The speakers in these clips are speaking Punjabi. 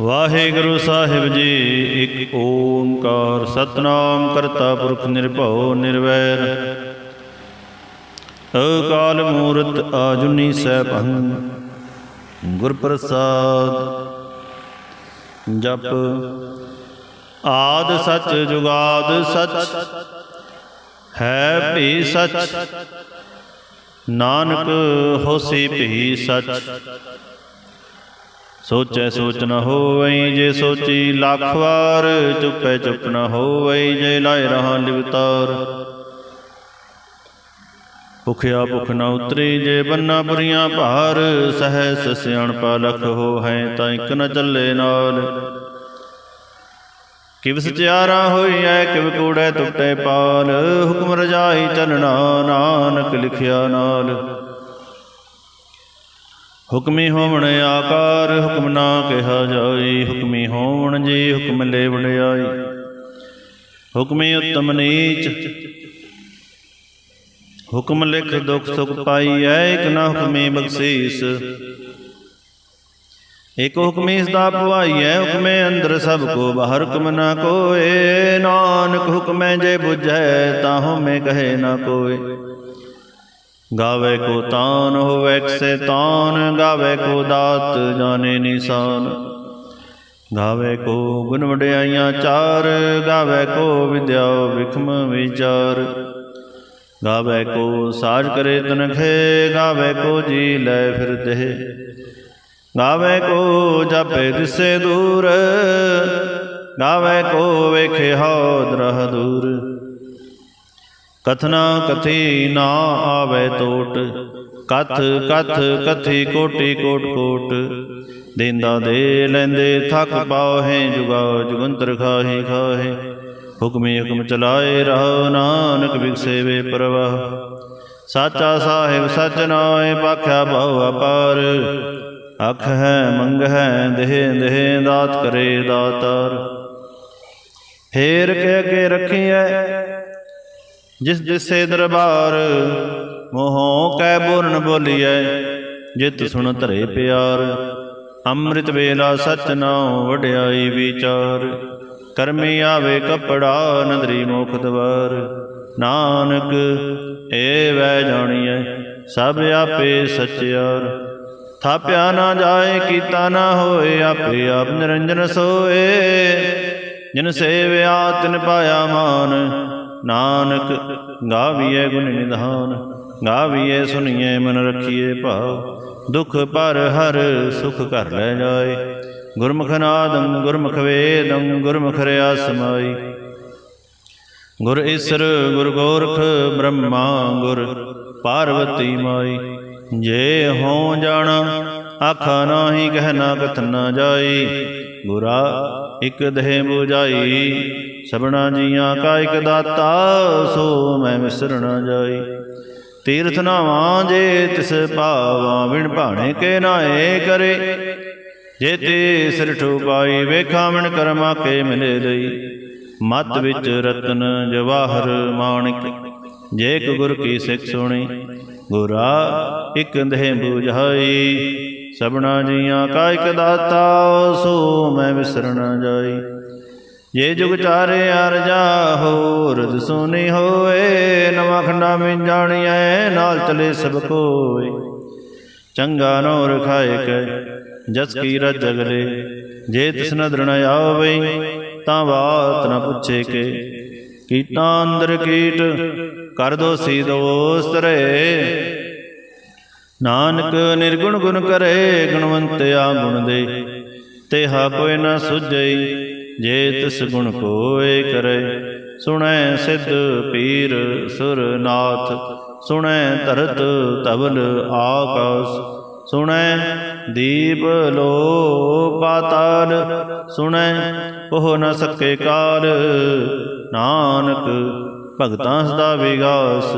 ਵਾਹਿਗੁਰੂ ਸਾਹਿਬ ਜੀ, ਇੱਕ ਓੰਕਾਰ ਸਤਨਾਮ ਕਰਤਾ ਪੁਰਖ ਨਿਰਭਉ ਨਿਰਵੈਰ। ਅਕਾਲ ਮੂਰਤ ਆਜੁਨੀ ਸੈਭੰ ਗੁਰ ਪ੍ਰਸਾਦ ਜਪ, ਆਦ ਸਚ ਜੁਗਾਦ ਸਚ, ਹੈ ਭੀ ਸਚ। ਨਾਨਕ ਹੋਸੀ ਭੀ ਸਚ। ਸੋਚੈ ਸੋਚ ਨ ਹੋਵਈ ਜੇ ਸੋਚੀ ਲੱਖ ਵਾਰ, ਚੁੱਪੈ ਚੁੱਪ ਨ ਹੋਵਈ ਜੇ ਲਾਇ ਰਹਾ ਲਿਵਤਾਰ। ਭੁਖਿਆ ਭੁਖ ਨ ਉਤਰੀ ਜੇ ਬੰਨਾ ਬੁਰੀਆਂ ਭਾਰ, ਸਹਿਸ ਸਿਆਣਪਾ ਲਖ ਹੋ ਹੈ ਤਾਂ ਇਕ ਨ ਚੱਲੇ ਨਾਲ। ਕਿਵ ਸਚਿਆਰਾ ਹੋਈ ਕਿਵ ਕੂੜੈ ਟੁੱਟੇ ਪਾਲ, ਹੁਕਮ ਰਜਾਈ ਚਲਣਾ ਨਾਨਕ ਲਿਖਿਆ ਨਾਲ। ਹੁਕਮੀ ਹੋਵਣ ਆਕਾਰ, ਹੁਕਮ ਨਾ ਕਿਹਾ ਜਾਈ। ਹੁਕਮੀ ਹੋਵਣ ਜੀ ਹੁਕਮ ਲੈ ਵਡਿਆਈ ਹੁਕਮੀ ਉਤਮ ਨੀਚ। ਹੁਕਮ ਲਿਖ ਦੁਖ ਸੁਖ ਪਾਈਐ ਇਕ ਨਾ ਹੁਕਮੀ ਬਖਸ਼ੀਸ। ਇਕ ਹੁਕਮੀ ਸਦਾ ਭਵਾਈਐ ਹੁਕਮੇ ਅੰਦਰ ਸਭ ਕੋ, ਬਾਹਰ ਹੁਕਮ ਨਾ ਕੋਏ। ਨਾਨਕ ਹੁਕਮੈ ਜੇ ਬੁਝੈ ਤਾਹੂ ਮੈਂ ਕਹੇ ਨਾ ਕੋਏ। ਗਾਵੇ ਕੋ ਤਾਨ ਹੋਵੇ ਕਿਸੇ ਤਾਨ, ਗਾਵੇ ਕੋ ਦਾਤ ਜਾਣੇ ਨਿਸ਼ਾਨ। ਗਾਵੇ ਕੋ ਗੁਣ ਵਡਿਆਈਆਂ ਚਾਰ, ਗਾਵੇ ਕੋ ਵਿਦਿਆ ਵਿਖਮ ਵਿਚਾਰ। ਗਾਵੇ ਕੋ ਸਾਜ ਕਰੇ ਤਨਖੇ, ਗਾਵੇ ਕੋ ਜੀ ਲੈ ਫਿਰਦੇ ਗਾਵੇ ਕੋ ਜਪੇ ਦਿਸੇ ਦੂਰ, ਗਾਵੇ ਕੋ ਵੇਖੇ ਹਉ ਦਰਹ ਦੂਰ। ਕਥਨਾ ਕਥੀ ਨਾ ਆਵੇ ਟੋਟ ਕਥ ਕਥ, ਕਥੀ ਕੋਟੀ ਕੋਟ ਕੋਟ। ਦੇਂਦਾ ਦੇ ਲੈਂਦੇ ਥੱਕ ਪਾਹੇ, ਜੁਗਾ ਜੁਗੰਤਰ ਖਾਹੀ, ਖਾਹੇ। ਹੁਕਮੇ ਹੁਕਮ ਚਲਾਏ ਰਹਾ ਨਾਨਕ ਵਿਗਸੇ ਵੇ ਪ੍ਰਵਾਹ। ਸਾਚਾ ਸਾਹਿਬ ਸਚ ਨਾਏ ਪਾਖਿਆ ਬਹੁ ਅਪਾਰ। ਅਖ ਹੈ, ਮੰਗ ਹੈ, ਦੇਹ ਦੇਹ ਦਾਤ ਕਰੇ ਦਾਤਾਰ। ਫੇਰ ਕੇ ਅੱਗੇ ਰੱਖੀਐ ਜਿਸ ਜਿਸੇ ਦਰਬਾਰ ਮੋਹੋਂ ਕੈ ਬੋਲਣ ਬੋਲੀਐ, ਜਿਤ ਸੁਣ ਧਰੇ ਪਿਆਰ। ਅੰਮ੍ਰਿਤ ਵੇਲਾ ਸਚ ਨਾਉ ਵਡਿਆਈ ਵਿਚਾਰ। ਕਰਮੀ ਆਵੇ ਕਪੜਾ ਨਦਰੀ ਮੁਖ ਦਵਾਰ। ਨਾਨਕ ਏ ਵੈ ਜਾਣੀਐ, ਸਭ ਆਪੇ ਸਚਿਆਰ। ਥਾਪਿਆ ਨਾ ਜਾਏ, ਕੀਤਾ ਨਾ ਹੋਏ, ਆਪੇ ਆਪ ਨਿਰੰਜਨ ਸੋਏ। ਜਿਨ ਸੇਵਿਆ ਤਿਨ ਪਾਇਆ ਮਾਨ ਨਾਨਕ ਗਾਵੀਏ ਗੁਣ ਨਿਧਾਨ ਗਾਵੀਏ ਸੁਣੀਐ ਮਨ ਰਖੀਐ ਭਾਵ ਦੁਖ ਪਰ ਹਰ ਸੁਖ ਕਰ ਲੈ ਜਾਏ। ਗੁਰਮੁਖ ਨਾਦੰ, ਗੁਰਮੁਖ ਵੇਦੰ, ਗੁਰਮੁਖ ਰਿਆ ਸਮਾਈ ਗੁਰ ਈਸਰ, ਗੁਰ ਗੋਰਖ, ਬ੍ਰਹਮਾ ਗੁਰ ਪਾਰਵਤੀ ਮਾਈ। ਜੇ ਹੋ ਜਾਣਾ, ਆਖਾ ਨਾਹੀ, ਕਹਿ ਨਾ ਕਥ ਨਾ ਜਾਈ। ਗੁਰਾ ਇਕ ਦੇਹ 부ਜਾਈ ਸਭਨਾ ਜੀਆਂ ਕਾ ਇਕ ਦਾਤਾ, ਸੋ ਮੈਂ ਵਿਸਰ ਨਾ ਜਾਈ। ਤੀਰਥ ਨਾਵਾਂ ਜੇ ਤਿਸ ਭਾਵਾਂ ਵਿਣ ਭਾਣੇ ਕੇ ਨਾਏ ਕਰੇ। ਜੇ ਤੇ ਸਿਰ ਠੁਕਾਈ, ਵੇਖਾਂ ਵਿਣ ਕਰਮਾ ਕੇ ਮਿਲੇ ਲਈ। ਮਤ ਵਿੱਚ ਰਤਨ ਜਵਾਹਰ ਮਾਣਿਕ, ਜੇ ਇੱਕ ਗੁਰ ਕੀ ਸਿੱਖ ਸੁਣੀ। ਗੁਰਾ, ਇਕ ਦੇਹ 부ਝਾਈ ਸਭਨਾ ਜੀਆਂ ਕਾ ਇਕ ਦਾਤਾ, ਸੋ ਮੈਂ ਵਿਸਰ ਜਾਈ। ਜੇ ਜੁਗ ਚਾਰੇ ਅਰਜਾ ਹੋਰ ਦਸੂਨੀ ਹੋਏ, ਨਵਾਂ ਖੰਡਾ ਵਿੱਚ ਜਾਣੀਐ, ਨਾਲ ਚਲੇ ਸਭ ਕੋਏ। ਚੰਗਾ ਨੋ ਰਖਾਏ ਕੈ, ਜਸ ਕੀ ਰਜ ਜਗਲੇ ਜੇ ਤਿਸ ਨਦਰ ਆਵੇ, ਤਾਂ ਬਾਤ ਨ ਪੁੱਛੇ ਕੇ। ਕੀਟਾਂ ਅੰਦਰ ਕੀਟ, ਕਰ ਦੋ ਸੀ ਦੋਸਤ ਰੇ। ਨਾਨਕ ਨਿਰਗੁਣ ਗੁਣ ਕਰੇ ਗੁਣਵੰਤ ਆ ਗੁਣ ਦੇ। ਤੇਹਾ ਕੋਈ ਨਾ ਸੁਝਈ ਜੇ ਤਿਸ ਗੁਣ ਕੋਏ ਕਰੇ, ਸੁਣੈ ਸਿੱਧ ਪੀਰ ਸੁਰਨਾਥ, ਸੁਣੈ ਧਰਤ ਤਵਲ ਆਕਾਸ, ਸੁਣੈ ਦੀਪ ਲੋ ਪਾਤਾਲ, ਸੁਣੈ ਉਹ ਨ ਸਕੇ ਕਾਲ, ਨਾਨਕ ਭਗਤਾਂ ਸਦਾ ਵਿਗਾਸ,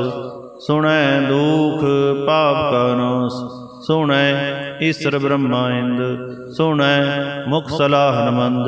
ਸੁਣੈ ਦੁਖ ਪਾਪ ਕਾ ਨਾਸ, ਸੁਣੈ ਈਸ਼ਰ ਬ੍ਰਹਮਾਇੰਦ ਸੁਣੈ ਮੁਖ ਸਲਾਹ ਮੰਦ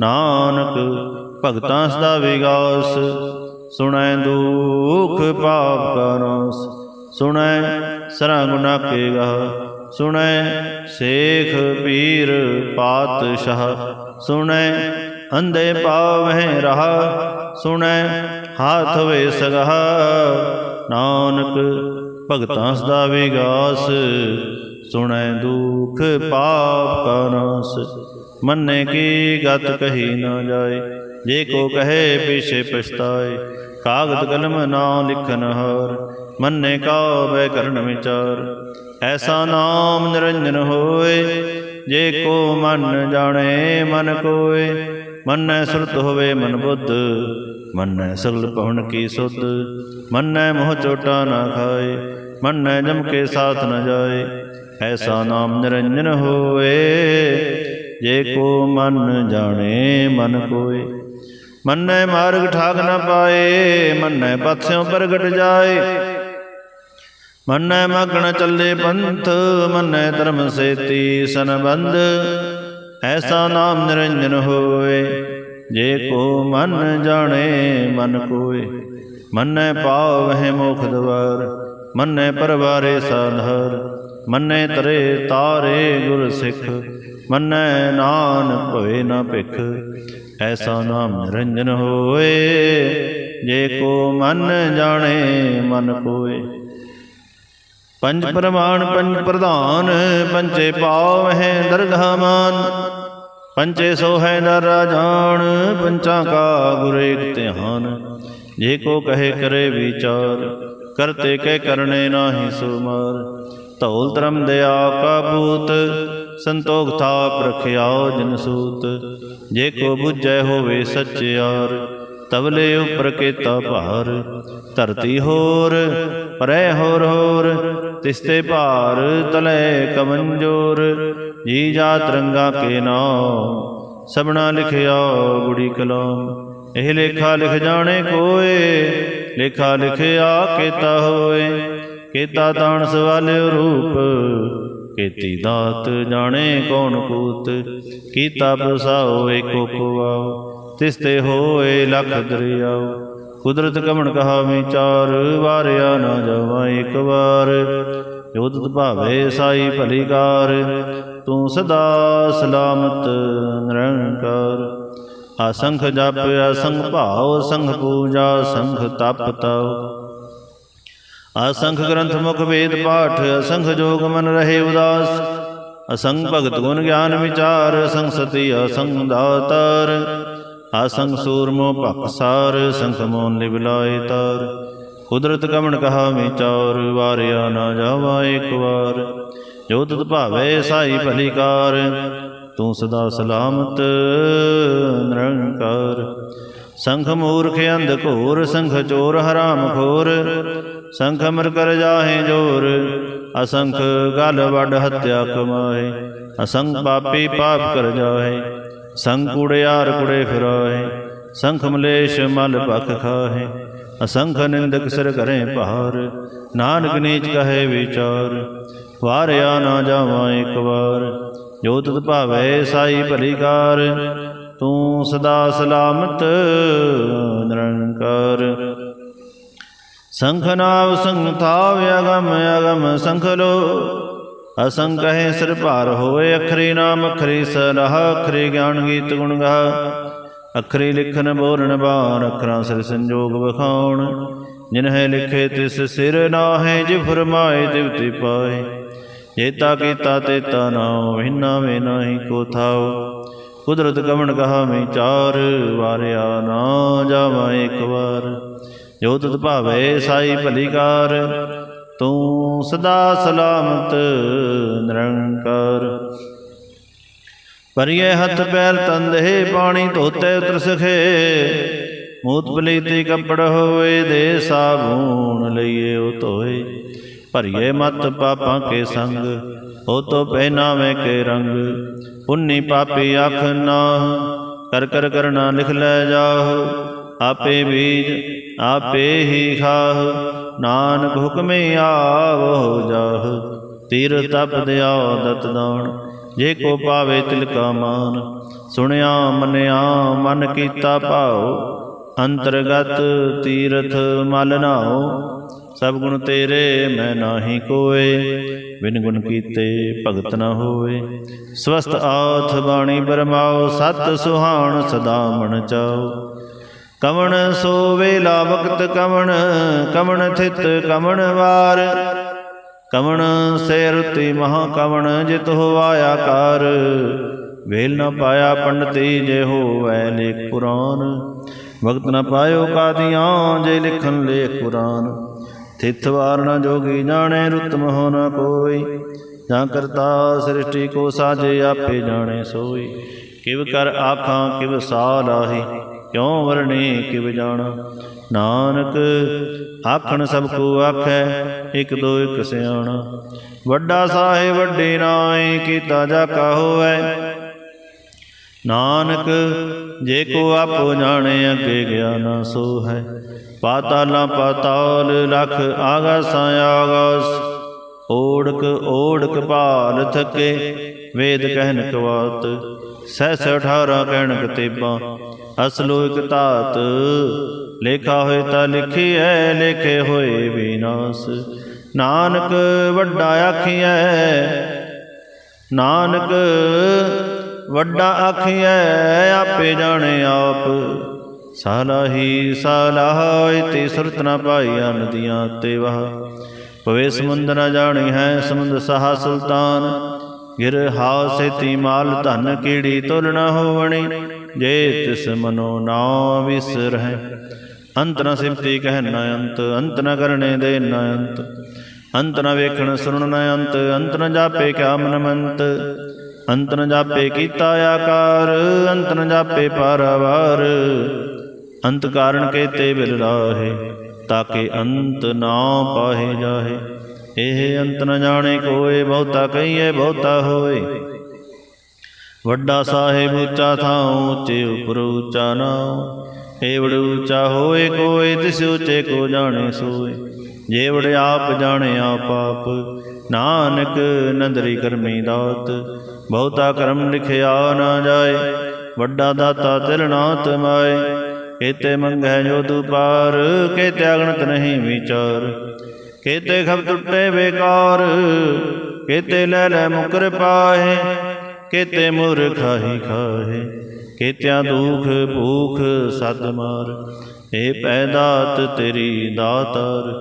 ਨਾਨਕ ਭਗਤਾਂ ਸਦਾ ਵਿਗਾਸ, ਸੁਣੈ ਦੁਖ ਪਾਪ ਕਾ ਸੁਣੈ ਸਰਾਂ ਗੁਨਾ ਕੇ ਸੁਣੈ ਸੇਖ ਪੀਰ ਪਾਤਸ਼ਾਹ, ਸੁਣੈ ਅੰਧੇ ਪਾਵਹਿ ਰਹਾ, ਸੁਣੈ ਹਾਥ ਵੇ ਸਗਹ। ਨਾਨਕ ਭਗਤਾਂ ਸਦਾ ਵਿਗਾਸ, ਸੁਣੈ ਦੁਖ ਪਾਪ ਕਾ ਮੰਨੇ ਕੀ ਗਤ ਕਹੀ ਨਾ ਜਾਏ, ਜੇ ਕੋ ਕਹੇ ਪਿਛੇ ਪਛਤਾਏ, ਕਾਗਦ ਕਲਮ ਨਾ ਲਿਖਨ ਹਾਰ, ਮੰਨੇ ਕਾ ਬੈ ਕਰਨ ਵਿਚਾਰ। ਐਸਾ ਨਾਮ ਨਿਰੰਜਨ ਹੋਏ, ਜੇ ਕੋ ਮਨ ਜਾਣੇ ਮਨ ਕੋਏ, ਮੰਨੈ ਸੁਰਤ ਹੋਵੇ ਮਨ ਬੁੱਧ, ਮੰਨੈ ਸਗਲ ਪਵਨ ਕੀ ਸੁਧ, ਮੰਨੈ ਮੋਹ ਚੋਟਾ ਨਾ ਖਾਏ, ਮੰਨੈ ਜਮ ਕੇ ਸਾਥ ਨ ਜਾਏ। ਐਸਾ ਨਾਮ ਨਿਰੰਜਨ ਹੋਏ ਜੇ ਕੋ ਮਨ ਜਾਣੇ, ਮਨ ਕੋਏ। ਮੰਨੈ ਮਾਰਗ ਠਾਕ ਨਾ ਪਾਏ, ਮੰਨੈ ਪਥਿਓਂ ਪ੍ਰਗਟ ਜਾਏ। ਮੰਨੈ ਮਗਣ ਚੱਲੇ ਪੰਥ, ਮੰਨੈ ਧਰਮ ਸੇਤੀ ਸੰਬੰਧ। ਐਸਾ ਨਾਮ ਨਿਰੰਜਨ ਹੋਏ, ਜੇ ਕੋ ਮਨ ਜਾਣੇ, ਮਨ ਕੋਏ। ਮੰਨੈ ਪਾਵਹਿ ਮੋਖ ਦਵਾਰ, ਮੰਨੈ ਪਰਵਾਰੇ ਸਾਧਾਰ। ਮੰਨੈ ਤਰੇ ਤਾਰੇ ਗੁਰ ਸਿੱਖ। ਮੰਨੈ ਨਾਨ ਭਵੇ ਨਾ ਭਿਖ, ਐਸਾ ਨਾਮ ਨਿਰੰਜਨ ਹੋਏ। ਜੇ ਕੋ ਮਨ ਜਾਣੇ, ਮਨ ਕੋਏ। ਪੰਜ ਪ੍ਰਮਾਣ, ਪੰਜ ਪ੍ਰਧਾਨ ਪੰਚੇ ਪਾਵ ਹੈ ਦਰਗਾਹ ਮਾਨ। ਪੰਚੇ ਸੋ ਹੈ ਨਰ ਰਾਜਾਨ ਪੰਚਾਂ ਕਾ ਗੁਰ ਏਕ ਧਿਆਨ। ਜੇ ਕੋ ਕਹੇ ਕਰੇ ਵਿਚਾਰ, ਕਰਤੇ ਕਹਿ ਕਰਨੇ ਨਾਹੀ ਸੋ ਮਾਰ ਧੌਲ ਧਰਮ ਦਇਆ ਕਾਭੂਤ ਸੰਤੋਖ ਥਾਪ ਰਖਿਆਓ ਜਨ ਸੂਤ। ਜੇ ਕੋ ਬੁਝੈ ਹੋਵੇ ਸੱਚਿਆਰ ਤਵਲੇ ਉਪਰ ਕੇਤਾ ਭਾਰ। ਧਰਤੀ ਹੋਰ, ਪਰੈ ਹੋਰ ਹੋਰ ਤਿਸਤੇ ਭਾਰ ਤਲੇ ਕਮੰਜੋਰ। ਜੀ ਜਾਤ ਰੰਗਾ ਕੇ ਨਾਮ ਸਬਣਾ ਲਿਖਿਆ ਗੁੜੀ ਕਲਾਮ ਇਹ ਲੇਖਾ ਲਿਖ ਜਾਣੇ ਕੋਏ, ਲੇਖਾ ਲਿਖਿਆ ਕੇਤਾ ਹੋਏ। ਕੇਤਾ ਤਾਣ ਸਵਾਲਿਓ ਰੂਪ ਕੀਤੀ ਦਾਤ ਜਾਣੇ ਕੌਣ ਕੂਤ ਕੀਤਾ ਬਸਾਓ ਏਕੋ ਕੋਆਓ ਤਿਸ ਤੇ ਹੋਏ ਲਖ ਦਰਿਆਓ ਕੁਦਰਤ ਕਮਣ ਕਹਾ ਵਿਚਾਰ ਵਾਰਿਆ ਨਾ ਜਾਵਾ ਇੱਕ ਵਾਰ। ਜੋ ਭਾਵੇ ਸਾਈ ਭਲੀ ਕਾਰ, ਤੂੰ ਸਦਾ ਸਲਾਮਤ ਨਿਰੰਕਾਰ। ਅਸੰਖ ਜਪ ਅਸੰਖ ਭਾਉ, ਸੰਖ ਪੂਜਾ, ਸੰਖ ਤਪ ਤਉ। ਅਸੰਖ ਗ੍ਰੰਥ ਮੁਖ ਵੇਦ ਪਾਠ, ਅਸੰਖ ਜੋਗ ਮਨ ਰਹੇ ਉਦਾਸ। ਅਸੰਗ ਭਗਤ ਗੁਣ ਗਿਆਨ ਵਿਚਾਰ, ਅਸੰਖ ਸਤੀ, ਅਸੰਖ ਦਾਤਾਰ। ਅਸੰਖ ਸੂਰਮੋ ਭਖਸਾਰ ਸੰਖ ਮੋਨ ਲਿਵਲਾਏ ਤਾਰ। ਕੁਦਰਤ ਕਮਣ ਕਹਾ ਵਿਚਾਰ ਵਾਰਿਆ ਨਾ ਜਾਵਾ ਇੱਕ ਵਾਰ। ਜੋ ਤੁਧ ਭਾਵੇ ਸਾਈ ਭਲੀ ਤੂੰ ਸਦਾ ਸਲਾਮਤ, ਨਿਰੰਕਾਰ। ਸੰਖ ਮੂਰਖ ਅੰਧ ਘੋਰ, ਸੰਖ ਚੋਰ ਹਰਾਮ ਖੋਰ ਸੰਖ ਅਮਰ ਕਰ ਜਾਹੇ ਜੋਰ, ਅਸੰਖ ਗਲ ਵੱਡ ਹੱਤਿਆ ਕਮਾਏ ਅਸੰਖ ਪਾਪੀ ਪਾਪ ਕਰ ਜਾਹੇ, ਸੰਖ ਕੁੜਿਆਰ ਕੁੜੇ ਫਿਰਾਏ ਸੰਖ ਮਲੇਸ਼ ਮਲ ਭਖ ਖਾਹੇ, ਅਸੰਖ ਨਿੰਦਕ ਸਿਰ ਕਰੇ ਭਾਰ, ਨਾਨਕ ਨੀਚ ਕਹੇ ਵਿਚਾਰ, ਵਾਰਿਆ ਨਾ ਜਾਵਾਂ ਇੱਕ ਵਾਰ, ਜੋ ਤੁਧ ਭਾਵੇ ਸਾਈ ਭਲੀ ਕਾਰ, ਤੂੰ ਸਦਾ ਸਲਾਮਤ ਨਿਰੰਕਾਰ। ਸੰਖ ਨਾਵ ਸੰਗ ਥਾਵ ਅਗਮ ਅਗਮ ਸੰਖ ਲੋ ਅਸੰਖ ਹੈ ਸਿਰ ਭਾਰ ਹੋਏ, ਅਖਰੀ ਨਾਮ ਅਖਰੀ ਸਲਾਹ ਅਖਰੀ ਗਿਆਨ ਗੀਤ ਗੁਣ ਗਾ ਅਖਰੀ ਲਿਖਨ ਬੋਲਣ ਬਾਣ, ਅਖਰਾਂ ਸਿਰ ਸੰਜੋਗ ਵਿਖਾਉਣ। ਜਿਨ ਹੈ ਲਿਖੇ ਤਿਸ ਸਿਰ ਨਾਹੇ, ਜਿ ਫਰਮਾਏ ਦਿਵਤੀ ਪਾਏ। ਜੇਤਾ ਕੀਤਾ ਤੇਤਾ ਨਾਉ ਹਿਨਾ ਵੇ ਨਾਹੀ ਕੋ ਥਾਉ। ਕੁਦਰਤ ਕਮਣ ਕਹਾ ਵਿਚਾਰ ਵਾਰਿਆ ਨਾ ਜਾਵਾ ਇੱਕ ਵਾਰ। ਜੋ ਤੁਧ ਭਾਵੇ ਸਾਈ ਭਲੀ ਕਾਰ ਤੂੰ ਸਦਾ ਸਲਾਮਤ ਨਿਰੰਕਾਰ। ਪਰਿਏ ਹੱਥ ਪੈਰ ਤੰਦੇ ਪਾਣੀ ਧੋਤੇ ਉਤਰ ਸਖੇ ਮੂਤ ਪਲੀਤੀ ਕੱਪੜ ਹੋਏ ਦੇ ਸਾਬੂਨ ਲਈਏ ਉਹ ਧੋਏ। ਭਰੀਏ ਮਤ ਪਾਪਾਂ ਕੇ ਸੰਗ ਉਹ ਤੋ ਪਹਿਨਾਵੇ ਕੇ ਰੰਗ। ਪੁੰਨੀ ਪਾਪੀ ਅੱਖ ਨਾ ਕਰ ਕਰ ਕਰਨਾ ਲਿਖ ਲੈ ਜਾਹੁ। ਆਪੇ ਬੀਜ, ਆਪੇ ਹੀ ਖਾਹ, ਨਾਨਕ ਹੁਕਮੇ ਆਵੋ ਜਾਹ। ਤੀਰ ਤਪ ਦਿਆ ਦਤ ਦਾਣ ਜੇ ਕੋ ਪਾਵੇ ਤਿਲਕਾ ਮਾਨ। ਸੁਣਿਆ, ਮੰਨਿਆ, ਮਨ ਕੀਤਾ ਭਾਉ, ਅੰਤਰਗਤ ਤੀਰਥ ਮਲ ਨਾਉ। ਸਭ ਗੁਣ ਤੇਰੇ, ਮੈਂ ਨਾਹੀ ਕੋਏ, ਬਿਨ ਗੁਣ ਕੀਤੇ ਭਗਤ ਨਾ ਹੋਏ। ਸਵਸਤ ਆਥ ਬਾਣੀ ਬਰਮਾਓ ਸਤ ਸੁਹਾਣ ਸਦਾ ਮਨ ਚਾਓ ਕਵਣ ਸੋ ਵੇਲਾ ਵਕਤ ਕਵਣ ਕਵਣ ਥਿਤ ਕਵਣ ਵਾਰ। ਕਵਣ ਸੇ ਰੁਤੀ ਮਹਾ ਕਵਣ, ਜਿਤ ਹੋਵਾਇਆ ਕਰ ਵੇਲ ਨ ਪਾਇਆ ਪੰਡਤੀ ਜੇ ਹੋਵੈ ਲੇਖ ਪੁਰਾਨ। ਵਕਤ ਨ ਪਾਇਓ ਕਾਦੀਆਂ, ਜੇ ਲਿਖਨ ਲੇਖ ਪੁਰਾਨ ਥਿਤ ਵਾਰ ਨ ਜੋਗੀ ਜਾਣੇ ਰੁਤ ਮੋਹ ਨ ਕੋਈ ਜਾਂ ਕਰਤਾ ਸ੍ਰਿਸ਼ਟੀ ਕੋ ਸਾਜੇ, ਆਪੇ ਜਾਣੇ ਸੋਈ। ਕਿਵ ਕਰ ਆਖਾਂ, ਕਿਵ ਸਾ ਲਾਹੀ। ਕਿਉ ਵਰਣੇ? ਕਿਵ ਜਾਣਾ? ਨਾਨਕ, ਆਖਣ ਸਭ ਕੋ ਆਖੈ, ਇਕ ਦੋ ਇਕ ਸਿਆਣਾ। ਵੱਡਾ ਸਾਹਿਬ, ਵੱਡੇ ਨਾਏ, ਕੀਤਾ ਜਾ ਕਾ ਹੋਵੈ। ਨਾਨਕ, ਜੇ ਕੋ ਆਪੋ ਜਾਣੇ, ਅੱਗੇ ਗਿਆ ਨਾ ਸੋ ਹੈ ਪਾਤਾਲਾਂ ਪਾਤਾਲ, ਲਖ ਆਗਾਸਾਂ, ਆਗਾਸ। ਓੜਕ ਓੜਕ ਭਾਲ ਥਕੇ, ਵੇਦ ਕਹਿਨ ਕਵਾਤ ਸਹਿਸ 18 ਕਹਿਣ ਕਤੇਬਾਂ ਅਸਲੋ ਇਕ ਧਾਤ, ਲੇਖਾ ਹੋਏ ਤਾਂ ਲਿਖੀਐ, ਲਿਖੇ ਹੋਏ ਵਿਨਾਸ਼। ਨਾਨਕ ਵੱਡਾ ਆਖੀਐ, ਨਾਨਕ ਵੱਡਾ ਆਖੀਐ, ਆਪੇ ਜਾਣੇ ਆਪ। ਸਾਲਾਹੀ ਸਾਲਾਹੀ ਤੇ ਸੁਰਤ ਨਾ ਪਾਈਆ ਨਦੀਆਂ ਤੇ ਵਹ। ਪਵੇ ਸਮੁੰਦ ਨਾ ਜਾਣੀ ਹੈ ਸਮੁੰਦ ਸਹਾ ਸੁਲਤਾਨ। ਗਿਰ ਹਾਉ ਸੇਤੀ ਮਾਲ ਧਨ ਕੀੜੀ ਤੁਲ ਨ ਹੋਵਣੀ? ਜੇ ਤਿਸ ਮਨੋ ਨਾ ਵਿਸਰਹਿ ਅੰਤ ਨ ਸਿਮਤੀ ਕਹਿ ਨ ਅੰਤ ਅੰਤ ਨ ਕਰਨੇ ਦੇ ਨ ਅੰਤ। ਅੰਤ ਨ ਵੇਖਣ ਸੁਣਨ ਨ ਅੰਤ ਅੰਤ ਨ ਜਾਪੇ ਕਿਆ ਮਨ ਮੰਤ। ਅੰਤ ਨ ਜਾਪੇ ਕੀਤਾ ਆਕਾਰ, ਅੰਤ ਨ ਜਾਪੇ ਪਾਰਵਾਰ। ਅੰਤ ਕਾਰਨ ਕੇ ਕੇਤੇ ਬਿਲ ਰਾਹੇ ਕਿ ਅੰਤ ਨਾ ਪਾਹੇ ਜਾਹੇ। ਇਹ ਅੰਤ ਨ ਜਾਣੇ ਕੋਏ, ਬਹੁਤਾ ਕਹੀਏ ਬਹੁਤਾ ਹੋਏ। ਵੱਡਾ ਸਾਹਿਬ ਉੱਚਾ ਥਾਉ ਉੱਚੇ ਉਪਰ ਉੱਚਾ ਨਾਉ ਏਵੜ ਉੱਚਾ ਹੋਏ, ਕੋਏ ਤਿਸ ਉੱਚੇ ਕੋ ਜਾਣੇ ਸੋਏ। ਜੇਵੜ ਆਪ ਜਾਣੇ ਆਪ ਆਪ, ਨਾਨਕ ਨੰਦਰੀ ਕਰਮੀ ਦਾਤ। ਬਹੁਤਾ ਕਰਮ ਲਿਖਿਆ ਨਾ ਜਾਏ, ਵੱਡਾ ਦਾਤਾ ਤਿਲ ਨਾ ਤਮਾਏ ਕੇਤੇ ਮੰਗੈ ਜੋ ਤੂ ਪਾਰ, ਕੇਤੇ ਅਗਣਤ ਨਹੀਂ ਵਿਚਾਰ। ਕੇਤੇ ਖਬ ਟੁੱਟੇ ਬੇਕਾਰ, ਕੇਤੇ ਲੈ ਲੈ ਮੁਕਰ ਪਾਏ। ਕੇਤੇ ਮੁਰ ਖਾਹੀ ਖਾਹੇ, ਕੇਤਿਆਂ ਦੁਖ ਭੂਖ ਸਦ ਮਾਰ। ਏ ਪੈਦਾਤ ਤੇਰੀ ਦਾਤਾਰ,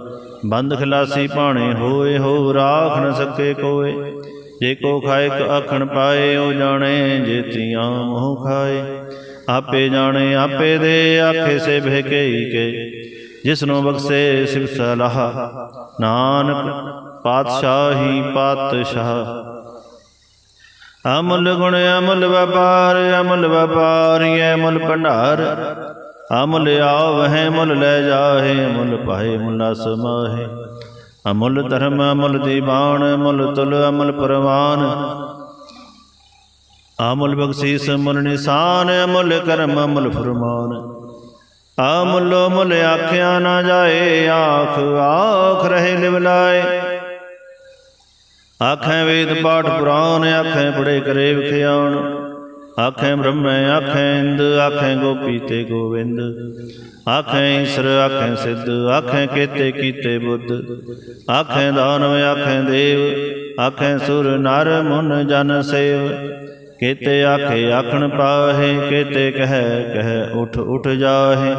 ਬੰਦ ਖਲਾਸੀ ਭਾਣੇ ਹੋਏ, ਹੋ ਰਾਖ ਨ ਸਕੇ ਕੋਏ। ਜੇ ਕੋ ਖਾਇਕ ਆਖਣ ਪਾਏ, ਉਹ ਜਾਣੇ ਜੇਤੀਆਂ ਮੋਹ ਖਾਏ। ਆਪੇ ਜਾਣੇ, ਆਪੇ ਦੇ ਆਖੇ ਸੇ ਭੇਕਈ ਕੇ। ਜਿਸਨੂੰ ਬਖਸ਼ੇ ਸਿਵ ਸਲਾਹ, ਨਾਨਕ ਪਾਤਸ਼ਾਹੀ ਪਾਤਸ਼ਾਹ। ਅਮੁੱਲ ਗੁਣ, ਅਮੁੱਲ ਵਪਾਰ, ਅਮੁੱਲ ਵਪਾਰੀ ਅਮੁੱਲ ਭੰਡਾਰ। ਅਮੁੱਲ ਆਵਹਿ ਮੁੱਲ ਲੈ ਜਾਹੇ, ਮੁੱਲ ਪਾਏ ਮੁੱਲਾ ਸਮਾਹੇ ਅਮੁੱਲ ਧਰਮ, ਅਮੁੱਲ ਦੀਵਾਨ ਅਮੁੱਲ ਤੁਲ, ਅਮਲ ਪਰਵਾਨ। ਅਮੁੱਲ ਬਖਸ਼ੀਸ ਮੁੱਲ ਨਿਸ਼ਾਨ, ਅਮੁੱਲ ਕਰਮ, ਅਮੁੱਲ ਫਰਮਾਨ। ਅਮੁੱਲੋ ਮੁੱਲ ਆਖਿਆ ਨਾ ਜਾਏ, ਆਖ ਆਖ ਰਹੇ ਲਿਵਲਾਏ। ਆਖੈ ਵੇਦ ਪਾਠ ਪੁਰਾਨ ਆਖੈ ਪੜੇ ਕਰੇ ਵਿਖਿਆਣ ਆਖੈ ਬ੍ਰਹਮੈ, ਆਖੈ ਇੰਦ, ਆਖੈ ਗੋਪੀ ਤੇ ਗੋਵਿੰਦ। ਆਖੈ ਈਸ਼ਰ, ਆਖੈ ਸਿੱਧ, ਆਖੈ ਕੇਤੇ ਕੀਤੇ ਬੁੱਧ। ਆਖੈ ਦਾਨਵ, ਆਖੈ ਦੇਵ, ਆਖੈ ਸੁਰ ਨਰ ਮੁਨ ਜਨ ਸੇਵ। ਕੇਤੇ ਆਖੇ ਆਖਣ ਪਾਹੇ, ਕੇਤੇ ਕਹਿ ਕਹਿ ਉਠ ਉਠ ਜਾਹੇ।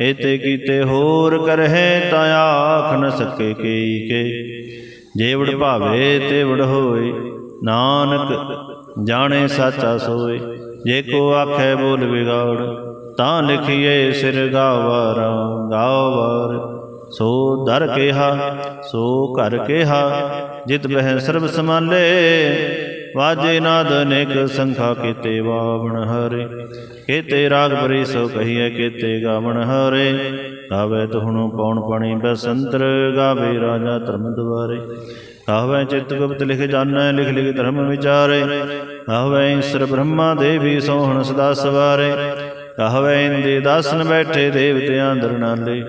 ਏਤੇ ਕੀਤੇ ਹੋਰ ਕਰਹਿ, ਤਾਂ ਆਖ ਨ ਸਕੇ ਕੀ ਕੇ। ਜੇਵੜ ਭਾਵੇ ਤੇਵੜ ਹੋਏ ਨਾਨਕ ਜਾਣੇ ਸਾਚਾ ਸੋਏ। ਜੇ ਕੋ ਆਖੇ ਬੋਲ ਵਿਗਾੜ ਤਾਂ ਲਿਖੀਏ ਸਿਰ ਗਾਵਾਰ ਗਾਵਾਰ ਸੋ ਦਰ ਕਿਹਾ ਸੋ ਘਰ ਕਿਹਾ ਜਿਤ ਬਹਿ ਸਰਬ ਸਮਾਲੇ ਵਾਜੇ ਨਾਦ ਅਨੇਕ ਸੰਖਾ ਕੀਤੇ ਬਾਵਣ ਹਰੇ, ਕੀਤੇ ਰਾਗ ਬਰੀ ਸੋ ਕਹੀਏ ਕੀਤੇ ਗਾਵਣ ਹਰੇ। ਗਾਵੇ ਤੁਹਣੁ ਪੌਣ ਪਣੀ ਬਸੰਤਰ, ਗਾਵੇ ਰਾਜਾ ਧਰਮ ਦੁਆਰੇ ਗਾਵੇ ਚਿਤ ਗੁਪਤ ਲਿਖ ਜਾਣੈ, ਲਿਖ ਲਿਖ ਧਰਮ ਵਿਚਾਰੇ। ਕਹਵੇ ਈਸ਼ਰ ਬ੍ਰਹਮਾ ਦੇਵੀ ਸੋਹਣ ਸਦਾ ਸਵਾਰੇ। ਕਹਵੇ ਇੰਦੇ ਦਾਸਨ ਬੈਠੇ ਦੇਵਤਿਆਂ ਅੰਦਰ ਨਾਲੇ।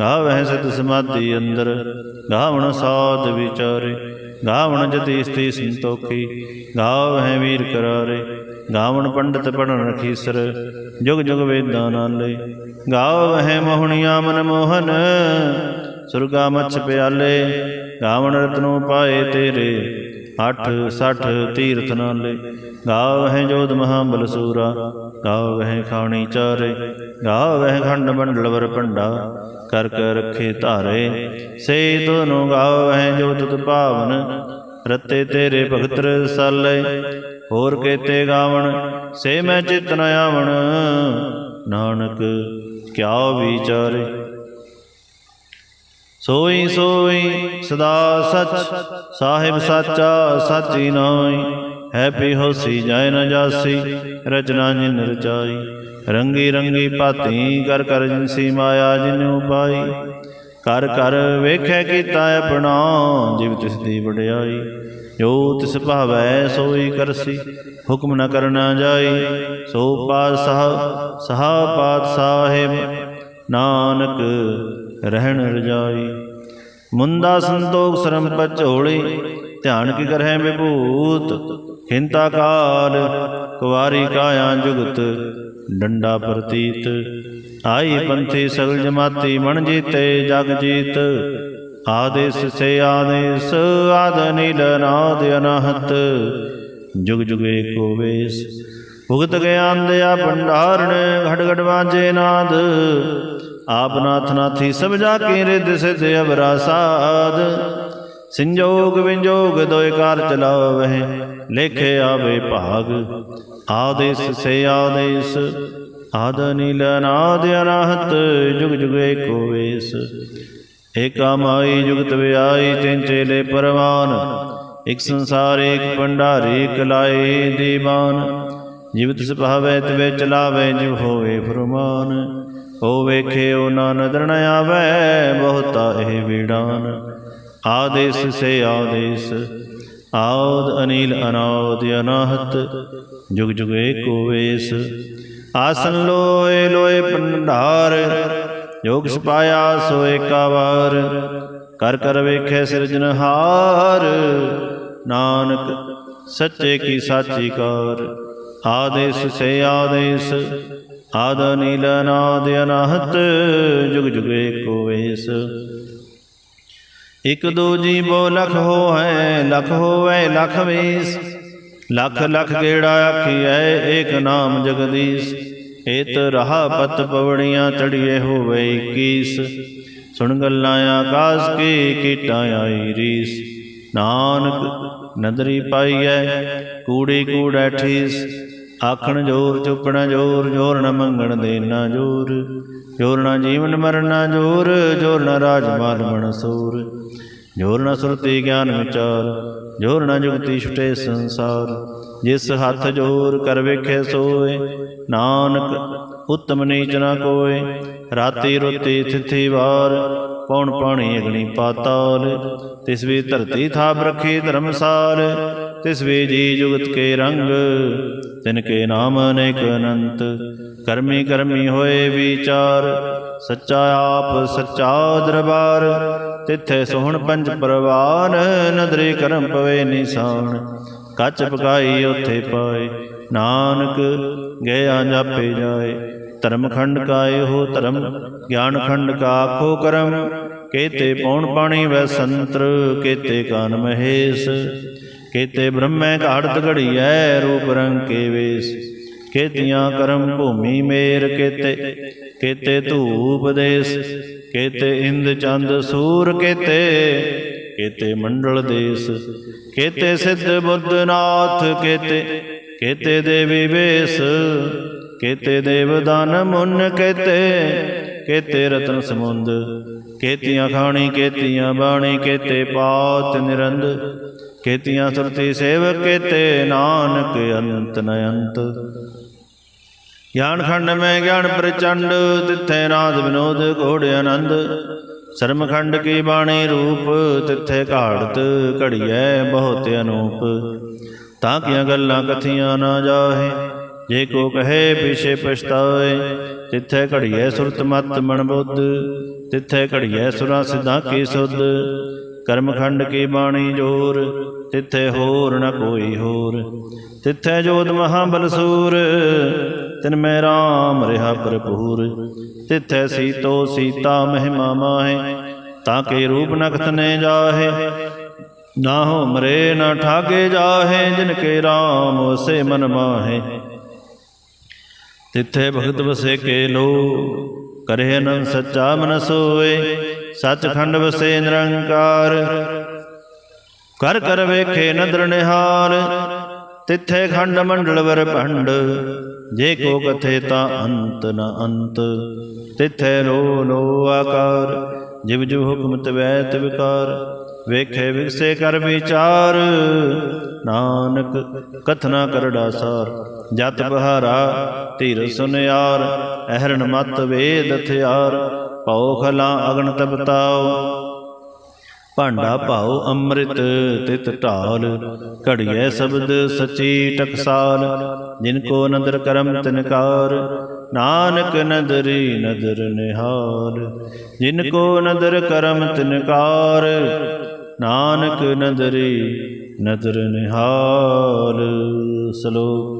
ਗਾਵਹਿ ਸਿਧ ਸਮਾਧੀ ਅੰਦਰ, ਗਾਵਣ ਸਾਧ ਵਿਚਾਰੇ। ਗਾਵਣ ਜਤੀ ਸਤੀ ਸੰਤੋਖੀ ਗਾਵਹਿ ਵੀਰ ਕਰਾਰੇ, ਗਾਵਣ ਪੰਡਤ ਪੜਨ ਰਖੀਸਰ ਜੁਗ ਜੁਗ ਵੇਦਾਂ ਨਾਲੇ। ਗਾਵਹਿ ਮੋਹਣੀਆਂ ਮਨ ਮੋਹਨ, ਸੁਰਗਾ ਮਛ ਪਿਆਲੇ, ਗਾਵਣ ਰਤਨੋ ਪਾਏ ਤੇਰੇ। ਅੱਠ, ਸੱਠ ਤੀਰਥ ਨਾਲੇ ਗਾਵਹਿ ਜੋਧ ਮਹਾਬਲ ਸੂਰਾ ਗਾਵਹਿ ਖਾਣੀ ਚਾਰੇ, ਗਾਵਹਿ ਖੰਡ ਮੰਡਲ ਵਰ ਭੰਡਾ। ਕਰ ਕਰ ਰੱਖੇ ਧਾਰੇ ਸੇ ਤੋਨੋ ਗਾਵਹਿ ਜੋ ਤੁਤ ਭਾਵਨ। ਰਤੇ ਤੇਰੇ ਭਗਤ ਰਸਾਲੇ, ਹੋਰ ਕੇਤੇ ਗਾਵਣ, ਸੇ ਮੈਂ ਚਿਤ ਨ ਆਵਣ। ਨਾਨਕ ਕਿਆ ਵਿਚਾਰੇ ਸੋਈ ਸੋਈ ਸਦਾ ਸਚ, ਸਾਹਿਬ ਸਾਚਾ, ਸਾਚੀ ਨਾਈ ਹੈ ਪੀ ਹੋਸੀ ਜਾਇ ਨ ਜਾਸੀ, ਰਚਨਾ ਜਿਨ ਰਚਾਈ। ਰੰਗੀ ਰੰਗੀ ਭਾਤੀ ਕਰ ਕਰ ਜਿਨਸੀ ਮਾਇਆ ਜਿਨੂ ਪਾਈ ਕਰ ਕਰ ਵੇਖੈ ਕੀਤਾ ਆਪਣਾ, ਜਿਵ ਤਿਸ ਦੀ ਵਡਿਆਈ। ਜੋ ਤਿਸ ਭਾਵੈ ਸੋਈ ਕਰਸੀ, ਹੁਕਮ ਨ ਕਰਨਾ ਜਾਈ। ਸੋ ਪਾਤਸ਼ਾਹ, ਸਹਾ ਪਾਤਸ਼ਾਹਿਬ, ਨਾਨਕ ਰਹਿਣ ਰਜਾਈ। ਮੁੰਦਾ ਸੰਤੋਖ ਸਰਮ ਪਚੋਲੀ ਧਿਆਨ ਕੀ ਕਰਹਿ ਵਿਭੂਤ। ਹਿੰਤਾ ਕਾਲ, ਕੁਵਾਰੀ ਕਾਇਆ ਜੁਗਤ, ਡੰਡਾ ਪ੍ਰਤੀਤ। ਆਈ ਪੰਥੀ ਸਗਲ ਜਮਾਤੀ ਮਣ ਜੀਤੇ ਜਗ ਜੀਤ। ਆਦੇਸ ਸੇ ਆਦੇਸ, ਆਦ ਨੀਲ ਨਾਦ ਅਨਹਤ। ਜੁਗ ਜੁਗ ਏਕੋ ਵੇਸ। ਭੁਗਤ ਗਿਆਨ ਦਿਆ ਭੰਡਾਰਣ ਘਟ ਘਟ ਵਾਜੇ ਨਾਦ। ਆਪ ਨਾਥ ਨਾਥੀ ਸਭ ਜਾ ਕੇ ਰਿਦ ਸਿਧ ਅਵਰਾ ਸਾਧ ਸੰਜੋਗ ਵਿੰਜੋਗ ਦੋਇ ਕਾਰ ਚਲਾਵਹਿ, ਲੇਖੇ ਆਵੇ ਭਾਗ। ਆਦੇਸ ਸੇ ਆਦੇਸ, ਆਦ ਨੀਲ ਨਾਦ ਅਨਾਹਤ, ਜੁਗ ਜੁਗ ਏਕੋ ਵੇਸ। ਏਕਾ ਮਾਈ ਜੁਗਤ ਵਿਆਈ ਤਿੰਨ ਚੇਲੇ ਪਰਵਾਨ, ਇਕ ਸੰਸਾਰ ਏਕ ਭੰਡਾਰੀ ਕਲਾਏ ਲਾਏ ਦੀਵਾਨ ਜਿਵ ਤਿਸ ਤਵੇ ਚਲਾਵੇ, ਜਿਵ ਹੋਵੇ ਫਰਮਾਨ। ਹੋ ਵੇਖੇ ਉਹ ਨਾ ਨਦਰ ਨ ਬਹੁਤਾ ਇਹ ਵੀੜਾਨ। ਆਦੇਸ ਸੇ ਆਦੇਸ, ਆਦ ਅਨੀਲ ਅਨਾਦ ਅਨਾਹਤ, ਜੁਗ ਜੁਗ ਏਕੋ ਵੇਸ ਆਸਨ ਲੋਏ ਲੋਏ ਭੰਡਾਰ ਜੋ ਕਿਛ ਸੋ ਏਕਾ ਵਾਰ। ਕਰ ਕਰ ਵੇਖੇ ਸਿਰਜਨਹਾਰ ਨਾਨਕ ਸੱਚੇ ਕੀ ਸਾਚੀ ਕਾਰ। ਆਦੇਸ ਸੇ ਆਦੇਸ ਆਦ ਨੀਲ ਨਾਦ ਅਨਾਹਤ, ਜੁਗ ਜੁਗ ਏਕੋ ਵੇਸ। ਇਕ ਦੋ ਜੀ ਬੋ ਲਖ ਹੋਐ ਲਖ ਹੋਐ, ਲਖ ਵੇਸ। ਲਖ ਲਖ ਗੇੜਾ ਆਖੀਐ, ਏਕ ਨਾਮ ਜਗਦੀਸ਼। ਏਤ ਰਹਾ ਪਤ ਪਵੜੀਆਂ ਚੜੀਏ ਹੋਵੇ 21 ਸੁਣ ਗੱਲਾਂ ਆਕਾਸ ਕੀ, ਕੀਟਾਂ ਆਈ ਰੀਸ। ਨਾਨਕ ਨਦਰੀ ਪਾਈਐ, ਕੂੜੀ ਕੂੜੈ ਠੀਸ ਆਖਣ ਜੋਰ, ਚੁੱਕਣਾ ਜੋਰ ਜੋਰ ਨਾ ਮੰਗਣ ਦੇਣਾ ਜੋਰ। ਜੋਰ ਨਾ ਜੀਵਨ ਮਰਨਾ ਜੋਰ ਜੋਰ ਨਾ ਰਾਜ ਮਾਲ ਮਨਸੂਰ ਜੋਰ ਨਾ ਸੁਰਤੀ ਗਿਆਨ ਵਿਚਾਰ, ਜੋਰ ਨਾ ਜੁਗਤੀ ਛੁਟੇ ਸੰਸਾਰ। ਜਿਸ ਹੱਥ ਜੋਰ ਕਰ ਵੇਖੇ ਸੋਏ, ਨਾਨਕ ਉਤਮ ਨੀਚ ਨਾ ਕੋਏ। ਰਾਤੀ ਰੋਤੀ ਥਿਥੀ ਵਾਰ ਪੌਣ ਪਾਣੀ ਅਗਣੀ ਪਾਤਾਲ। ਤਿਸ ਵੀ ਧਰਤੀ ਥਾਪ ਰਖੀ ਧਰਮਸਾਲ। ਤਿਸ ਵੀ ਜੀ ਜੁਗਤ ਕੇ ਰੰਗ, ਤਿਨ ਕੇ ਨਾਮ ਅਨੇਕ ਅਨੰਤ। ਕਰਮੀ ਕਰਮੀ ਹੋਏ ਵਿਚਾਰ, ਸੱਚਾ ਆਪ ਸੱਚਾ ਦਰਬਾਰ। ਤਿੱਥੇ ਸੋਹਣ ਪੰਜ ਪਰਵਾਨ, ਨਦਰੇ ਕਰਮ ਪਵੇ ਨਿਸ਼ਾਨ। ਕੱਚ ਪਕਾਈ ਉਥੇ ਪਾਏ, ਨਾਨਕ ਗਿਆ ਜਾਪੇ ਜਾਏ। ਧਰਮ ਖੰਡ ਕਾ ਇਹੋ ਧਰਮ, ਗਿਆਨ ਖੰਡ ਕਾ ਆਖੋ ਕਰਮ। ਕੇਤੇ ਪੌਣ ਪਾਣੀ ਵੈ ਸੰਤਰ, ਕੇਤੇ ਕਾਨ ਮਹੇਸ਼। ਕੇਤੇ ਬ੍ਰਹਮੈ ਘਾੜਤ ਘੜੀਐ ਰੂਪ ਰੰਗ ਕੇ ਵੇਸ। ਕੇਤੀਆਂ ਕਰਮ ਭੂਮੀ ਮੇਰ ਕੇਤੇ ਕੇਤੇ ਧੂਪ ਦੇਸ। ਕੇਤੇ ਇੰਦ ਚੰਦ ਸੂਰ ਕੇਤੇ ਕੇਤੇ ਮੰਡਲ ਦੇਸ। ਕੇਤੇ ਸਿੱਧ ਬੁੱਧ ਨਾਥ ਕੇਤੇ ਕੇਤੇ ਦੇਵੀ ਵੇਸ। ਕੇਤੇ ਦੇਵ ਦਾਨ ਮੁਨ ਕੇਤੇ ਕੇਤੇ ਰਤਨ ਸਮੁੰਦ। ਕੇਤੀਆਂ ਖਾਣੀ ਕੇਤੀਆਂ ਬਾਣੀ ਕੇਤੇ ਪਾਤ ਨਿਰੰਦ। ਕੇਤੀਆਂ ਸੁਰਤੀ ਸੇਵਕ ਕੇਤੇ ਨਾਨਕ, ਅੰਤ ਨ ਅੰਤ। ਗਿਆਨ ਖੰਡ ਮੈਂ ਗਿਆਨ ਪ੍ਰਚੰਡ, ਤਿੱਥੇ ਨਾਦ ਵਿਨੋਦ ਘੋੜ ਆਨੰਦ। ਸ਼ਰਮ ਖੰਡ ਕੀ ਬਾਣੀ ਰੂਪ, ਤਿੱਥੇ ਘਾੜਤ ਘੜੀਐ ਬਹੁਤ ਅਨੂਪ। ਤਾਂ ਕਿ ਗੱਲਾਂ ਕਥੀਆਂ ਨਾ ਜਾਹੇ ਜੇ ਕੋ ਕਹੇ ਪਿਛੇ ਪਛਤਾਏ ਤਿੱਥੈ ਘੜੀਐ ਸੁਰਤ ਮਤ ਮਨ ਬੁੱਧ, ਤਿੱਥੈ ਘੜੀਐ ਸੁਰਾਂ ਸਿਧਾਂ ਕੀ ਸੁਧ। ਕਰਮਖੰਡ ਕੀ ਬਾਣੀ ਜੋਰ, ਤਿੱਥੈ ਹੋਰ ਨ ਕੋਈ ਹੋਰ। ਤਿੱਥੈ ਜੋਤ ਮਹਾਬਲ ਸੂਰ ਤਿਨ ਮੈਂ ਰਾਮ ਰਿਹਾ ਭਰਪੂਰ। ਤਿੱਥੈ ਸੀਤੋ ਸੀਤਾ ਮਹਿਮਾ ਮਾਹੇ, ਤਾਂ ਕੇ ਰੂਪ ਨਖਤ ਨੇ ਜਾਹੇ। ਨਾ ਹੋ ਮਰੇ ਨਾ ਠਾਗੇ ਜਾਹੇ, ਜਿਨ ਕੇ ਰਾਮ ਵਸੇ ਮਨ ਮਾਹੇ। ਤਿੱਥੇ ਭਗਤ ਵਸੇ ਕੇ ਲੋ ਕਰੇ ਅਨੰਦ ਸੱਚਾ ਮਨ ਸੋਏ ਸੱਚਖੰਡ ਵਸੇ ਨਿਰੰਕਾਰ। ਕਰ ਕਰ ਵੇਖੇ ਨਦਰ ਨਿਹਾਲ ਤਿੱਥੇ ਖੰਡ ਮੰਡਲ ਵਰ ਭੰਡ। ਜੇ ਕੋ ਕਥੇ ਤਾਂ ਅੰਤ ਨ ਅੰਤ, ਤਿੱਥੇ ਲੋ ਲੋ ਆਕਾਰ। ਜਿਵ ਜਿਵ ਹੁਕਮ ਤਵੈ ਤਿਵਕਾਰ ਵੇਖੇ ਵਿਗਸੇ ਕਰ ਵਿਚਾਰ। ਨਾਨਕ ਕਥਨਾ ਕਰੜਾ ਸਾਰ। ਜਤ ਬਹਾਰਾ, ਧੀਰ ਸੁਨਿਆਰ, ਅਹਰਣ ਮਤ ਵੇਦ ਹਥਿਆਰ, ਭਉ ਖਲਾ ਅਗਨ ਤਪਤਾਉ ਭਾਂਡਾ ਭਾਉ ਅੰਮ੍ਰਿਤ, ਤਿਤ ਢਾਲ, ਘੜੀਐ ਸ਼ਬਦ ਸਚੀ ਟਕਸਾਲ, ਜਿਨ ਕੋ ਨਦਰ ਕਰਮ ਤਿਨਕਾਰ ਨਾਨਕ ਨਦਰੀ ਨਦਰ ਨਿਹਾਲ। ਜਿਨ ਕੋ ਨਦਰ ਕਰਮ ਤਿਨਕਾਰ ਨਾਨਕ ਨਦਰੀ ਨਦਰ ਨਿਹਾਲ। ਸ਼ਲੋਕ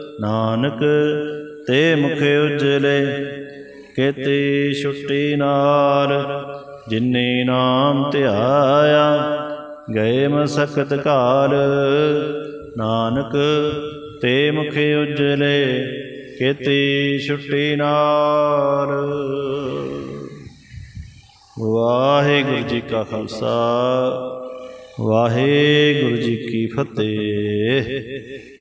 ਨਾਨਕ, ਤੇ ਮੁਖੇ ਉਜਲੇ, ਕੇਤੀ ਛੁੱਟੀ ਨਾਰ ਜਿਨੇ ਨਾਮ ਧਿਆਇਆ, ਗਏ ਮਸਕਤ ਕਾਲ। ਨਾਨਕ, ਤੇ ਮੁਖੇ ਉਜਲੇ, ਕੇਤੀ ਛੁੱਟੀ ਨਾਰ ਵਾਹਿਗੁਰੂ ਜੀ ਕਾ ਖਾਲਸਾ, ਵਾਹਿਗੁਰੂ ਜੀ ਕੀ ਫਤਿਹ।